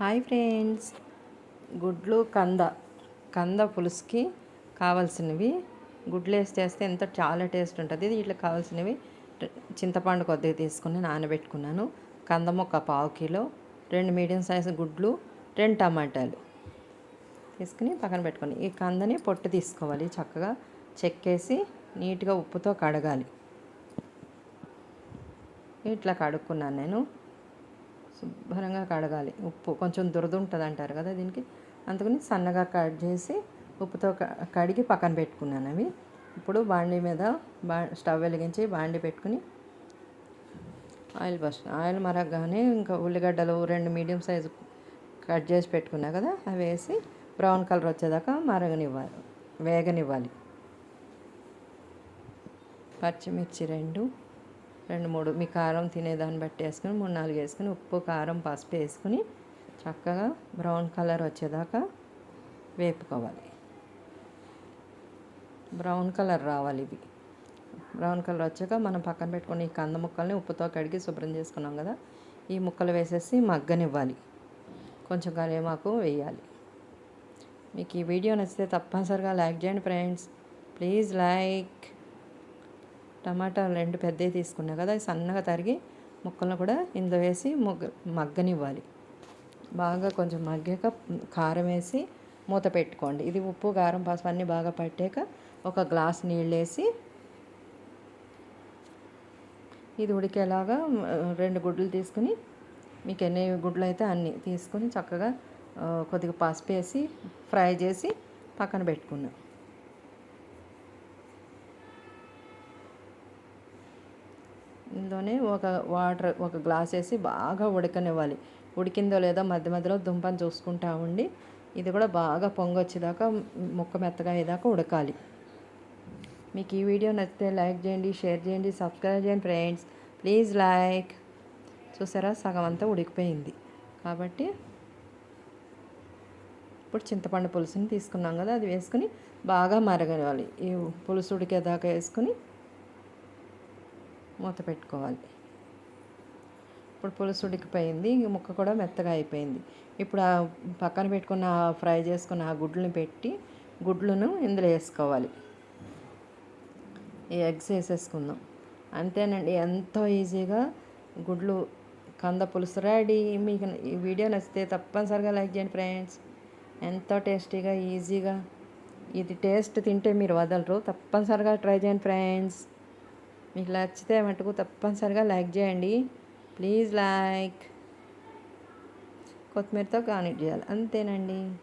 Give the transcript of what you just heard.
Hi friends. గుడ్లు కంద. కంద పులుసుకి కావాల్సినవి. గుడ్లు వేసి చేస్తే ఎంత చాలా టేస్ట్ ఉంటుంది. ఇట్లా కావాల్సినవి చింతపండు కొద్దిగా తీసుకుని నానబెట్టుకున్నాను. కంద మొక్క పావు కిలో రెండు మీడియం సైజు గుడ్లు రెండు టమాటాలు తీసుకుని పక్కన పెట్టుకుని ఈ కందని పొట్టు తీసుకోవాలి. చక్కగా చెక్కేసి నీట్గా ఉప్పుతో కడగాలి. ఇట్లా కడుక్కున్నాను నేను. శుభ్రంగా కడగాలి. ఉప్పు కొంచెం దురద ఉంటుంది అంటారు కదా దీనికి. అందుకని సన్నగా కట్ చేసి ఉప్పుతో క- కడిగి పక్కన పెట్టుకున్నాను అవి. ఇప్పుడు బాండీ మీద బా స్టవ్ వెలిగించి బాండీ పెట్టుకుని ఆయిల్ ఫస్ట్ ఆయిల్ మరగగానే ఇంకా ఉల్లిగడ్డలు రెండు మీడియం సైజు కట్ చేసి పెట్టుకున్నా కదా అవి వేసి బ్రౌన్ కలర్ వచ్చేదాకా మరగనివ్వాలి. వేగనివ్వాలి. పచ్చిమిర్చి రెండు రెండు మూడు మీ కారం తినేదాన్ని బట్టి వేసుకుని మూడు నాలుగు వేసుకుని ఉప్పు కారం పసుపు వేసుకుని చక్కగా బ్రౌన్ కలర్ వచ్చేదాకా వేపుకోవాలి. బ్రౌన్ కలర్ రావాలి ఇవి బ్రౌన్ కలర్ వచ్చాక మనం పక్కన పెట్టుకుని ఈ కంద ముక్కల్ని ఉప్పుతో కడిగి శుభ్రం చేసుకున్నాం కదా ఈ ముక్కలు వేసేసి మగ్గనివ్వాలి. కొంచెం కరివేమాకు వేయాలి. మీకు ఈ వీడియో నచ్చితే తప్పనిసరిగా లైక్ చేయండి ఫ్రెండ్స్. Please like. టమాటాలు రెండు పెద్దవి తీసుకున్నా కదా అవి సన్నగా తరిగి ముక్కలను కూడా ఇందులో వేసి మొగ్గ మగ్గనివ్వాలి. బాగా కొంచెం మగ్గాక కారం వేసి మూత పెట్టుకోండి. ఇది ఉప్పు కారం పసుపు అన్నీ బాగా పట్టాక ఒక గ్లాస్ నీళ్ళు వేసి ఇది ఉడికేలాగా రెండు గుడ్లు తీసుకుని మీకు ఎన్ని గుడ్లు అయితే అన్ని తీసుకుని చక్కగా కొద్దిగా పసుపు వేసి ఫ్రై చేసి పక్కన పెట్టుకున్నాం. ఇందులోనే ఒక వాటర్ ఒక గ్లాస్ వేసి బాగా ఉడకనివ్వాలి. ఉడికిందో లేదో మధ్య మధ్యలో దుంపని చూసుకుంటా ఉండి ఇది కూడా బాగా పొంగొచ్చేదాకా ముక్క మెత్తగా అయ్యేదాకా ఉడకాలి. మీకు ఈ వీడియో నచ్చితే లైక్ చేయండి షేర్ చేయండి సబ్స్క్రైబ్ చేయండి ఫ్రెండ్స్. Please like. చూసారా? సగం అంతా ఉడికిపోయింది. కాబట్టి ఇప్పుడు చింతపండు పులుసుని తీసుకున్నాం కదా అది వేసుకుని బాగా మరగనివ్వాలి. ఈ పులుసు ఉడికేదాకా వేసుకుని మూత పెట్టుకోవాలి. ఇప్పుడు పులుసు ఉడికిపోయింది ఇంక ముక్క కూడా మెత్తగా అయిపోయింది. ఇప్పుడు ఆ పక్కన పెట్టుకున్న ఫ్రై చేసుకున్న ఆ గుడ్లను పెట్టి గుడ్లను ఇందులో వేసుకోవాలి. ఈ ఎగ్స్ వేసేసుకుందాం. అంతేనండి ఎంతో ఈజీగా గుడ్లు కంద పులుసు రెడీ. మీకు ఈ వీడియో నచ్చితే తప్పనిసరిగా లైక్ చేయండి ఫ్రెండ్స్. ఎంతో టేస్టీగా ఈజీగా. ఇది టేస్ట్ తింటే మీరు వదలరు. తప్పనిసరిగా ట్రై చేయండి ఫ్రెండ్స్. మీకు నచ్చితే మటుకు తప్పనిసరిగా లైక్ చేయండి. Please like. కొత్తిమీరతో గార్నిట్ చేయాలి. అంతేనండి.